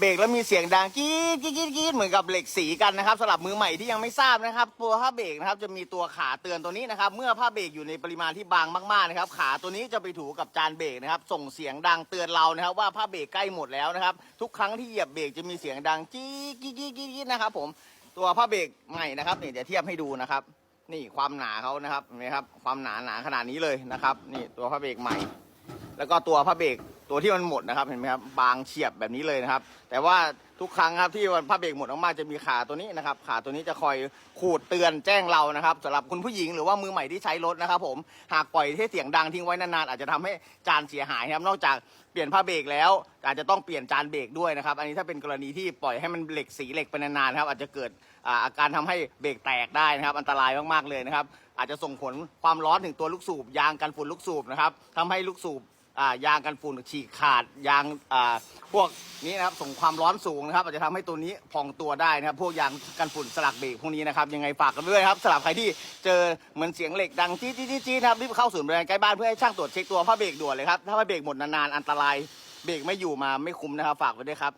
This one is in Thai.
เบรกแล้วมีเสียงดังกีดกีดกีดกีดเหมือนกับเหล็กสีกันนะครับสำหรับมือใหม่ที่ยังไม่ทราบนะครับ ตัวผ้าเบรกนะครับจะมีตัวขาเตือนตัวนี้นะครับ เมื่อผ้าเบรกอยู่ในปริมาณที่บางมากๆนะครับ ขาตัวนี้จะไปถูกับจานเบรกนะครับ ส่งเสียงดังเตือนเรานะครับ ว่าผ้าเบรกใกล้หมดแล้วนะครับ ทุกครั้งที่เหยียบเบรกจะมีเสียงดังจี๊ดกีดกีดกีดกีดนะครับ ผม ตัวผ้าเบรกใหม่นะครับนี่เดี๋ยวเทียบให้ดูนะครับ นี่ความหนาเขานะครับเห็นไหมครับ ความหนาหนาขนาดนี้เลยนะครับ นี่ตัวผ้าเบรกใหม่ แล้วก็ตัวผ้าเบรก ตัวที่มันหมดนะครับเห็นไหมครับบางเฉียบแบบนี้เลยนะครับ แต่ว่าทุกครั้งครับที่วันผ้าเบรกหมดออกมาจะมีขาตัวนี้นะครับ ขาตัวนี้จะคอยขูดเตือนแจ้งเรานะครับสำหรับคุณผู้หญิงหรือว่ามือใหม่ที่ใช้รถนะครับ ผมหากปล่อยให้เสียงดังทิ้งไว้นานๆอาจจะทำให้จานเสียหายครับนอกจากเปลี่ยนผ้าเบรกแล้ว อาจจะต้องเปลี่ยนจานเบรกด้วยนะครับ อันนี้ถ้าเป็นกรณีที่ปล่อยให้มันเหล็กสีเหล็กไปนานๆครับอาจจะเกิดอาอาการทำให้เบรกแตกได้นะครับอันตรายมากๆเลยนะครับอาจจะส่งผลความร้อนถึงตัวลูกสูบยางกันฝุ่นลูกสูบนะครับทำให้ลูกสูบ อ่ายางกันฝุ่นฉีกขาดยางอ่าพวกนี้นะครับส่งความร้อนสูงนะครับอาจจะทำให้ตัวนี้พองตัวได้นะครับ พวกยางกันฝุ่นสลักเบรกพวกนี้นะครับยังไงฝากกันด้วยครับสำหรับใครที่เจอเหมือนเสียงเหล็กดังจี้จี้จี้จี๊ดนะครับรีบเข้าศูนย์บริการใกล้บ้านเพื่อให้ช่างตรวจเช็คตัวผ้าเบรกด่วนเลยครับถ้าผ้าเบรกหมดนานๆอันตรายเบรกไม่อยู่มาไม่คุ้มนะครับ ฝากไว้ด้วยครับ